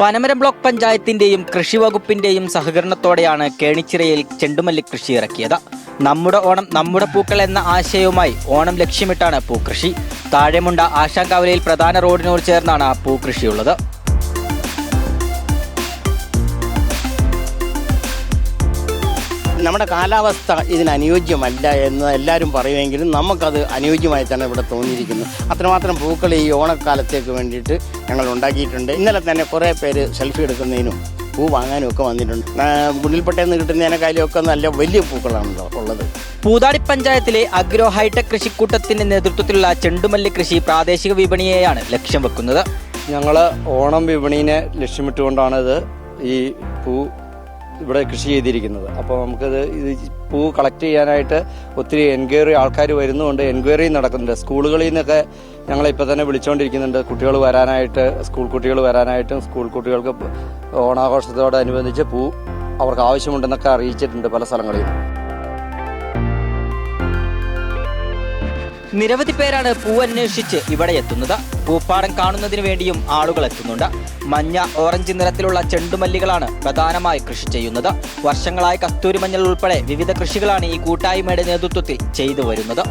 Panamaram block പഞ്ചായത്തിന്റെയും കൃഷി വകുപ്പിന്റെയും സഹകരണത്തോടെയാണ് കേണിച്ചിറയിൽ ചെണ്ടുമല്ലി കൃഷി ഇറക്കിയത്. നമ്മുടെ ഓണം നമ്മുടെ പൂക്കൾ എന്ന ആശയവുമായി ഓണം ലക്ഷ്യമിട്ടാണ് പൂക്കൃഷി. താഴെമുണ്ട ആശാങ്കവലയിൽ പ്രധാന റോഡിനോട് ചേർന്നാണ് പൂക്കൃഷിയുള്ളത്. നമ്മുടെ കാലാവസ്ഥ ഇതിനനുയോജ്യമല്ല എന്ന് എല്ലാവരും പറയുമെങ്കിലും നമുക്കത് അനുയോജ്യമായി തന്നെ ഇവിടെ തോന്നിയിരിക്കുന്നു. അത്രമാത്രം പൂക്കൾ ഈ ഓണക്കാലത്തേക്ക് വേണ്ടിയിട്ട് ഞങ്ങൾ ഉണ്ടാക്കിയിട്ടുണ്ട്. ഇന്നലെ തന്നെ കുറേ പേര് സെൽഫി എടുക്കുന്നതിനും പൂ വാങ്ങാനും ഒക്കെ വന്നിട്ടുണ്ട്. ഗുണിൽപ്പെട്ടെന്ന് ഗുണ്ടിൽപ്പട്ടയിൽ നിന്ന് കിട്ടുന്നതിനേക്കാളും ഒക്കെ നല്ല വലിയ പൂക്കളാണല്ലോ ഉള്ളത്. പൂതാടി പഞ്ചായത്തിലെ അഗ്രോ ഹൈടെക് കൃഷിക്കൂട്ടത്തിന്റെ നേതൃത്വത്തിലുള്ള ചെണ്ടുമല്ലി കൃഷി പ്രാദേശിക വിപണിയെയാണ് ലക്ഷ്യം വെക്കുന്നത്. ഞങ്ങൾ ഓണം വിപണീനെ ലക്ഷ്യമിട്ടുകൊണ്ടാണ് ഇത് ഈ പൂ ഇവിടെ കൃഷി ചെയ്തിരിക്കുന്നത്. അപ്പോൾ നമുക്കത് ഇത് പൂ കളക്ട് ചെയ്യാനായിട്ട് ഒത്തിരി എൻക്വയറി ആൾക്കാർ വരുന്നുണ്ട്. എൻക്വയറി നടക്കുന്നുണ്ട്. സ്കൂളുകളിൽ നിന്നൊക്കെ ഞങ്ങളിപ്പോൾ തന്നെ വിളിച്ചുകൊണ്ടിരിക്കുന്നുണ്ട് കുട്ടികൾ വരാനായിട്ട് സ്കൂൾ കുട്ടികൾ വരാനായിട്ടും സ്കൂൾ കുട്ടികൾക്ക് ഓണാഘോഷത്തോടനുബന്ധിച്ച് പൂ അവർക്ക് ആവശ്യമുണ്ടെന്നൊക്കെ അറിയിച്ചിട്ടുണ്ട് പല സ്ഥലങ്ങളിൽ നിരവധി പേരാണ് പൂ അന്വേഷിച്ച് ഇവിടെ എത്തുന്നത്. പൂപ്പാടം കാണുന്നതിന് വേണ്ടിയും ആളുകൾ എത്തുന്നുണ്ട്. മഞ്ഞ ഓറഞ്ച് നിറത്തിലുള്ള ചെണ്ടുമല്ലികളാണ് പ്രധാനമായി കൃഷി ചെയ്യുന്നത്. വർഷങ്ങളായി കസ്തൂരി മഞ്ഞൾ ഉൾപ്പെടെ വിവിധ കൃഷികളാണ് ഈ കൂട്ടായ്മയുടെ നേതൃത്വത്തിൽ ചെയ്തു വരുന്നത്.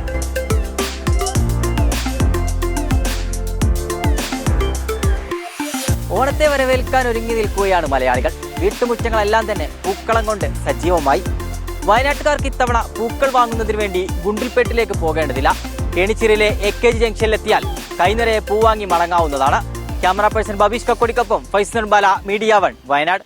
ഓണത്തെ വരവേൽക്കാൻ ഒരുങ്ങി നിൽക്കുകയാണ് മലയാളികൾ. വീട്ടുമുറ്റങ്ങളെല്ലാം തന്നെ പൂക്കളം കൊണ്ട് സജീവമായി. വയനാട്ടുകാർക്ക് ഇത്തവണ പൂക്കൾ വാങ്ങുന്നതിന് വേണ്ടി ഗുണ്ടിൽപേട്ടിലേക്ക് പോകേണ്ടതില്ല. കേണിച്ചിറയിലെ എ കെ ജി ജംഗ്ഷനിലെത്തിയാൽ കൈനിറയെ പൂവാങ്ങി മടങ്ങാവുന്നതാണ്. ക്യാമറ പേഴ്സൺ ബബീഷ് കക്കോടിക്കൊപ്പം ഫൈസൻ ബാല മീഡിയ വൺ വയനാട്.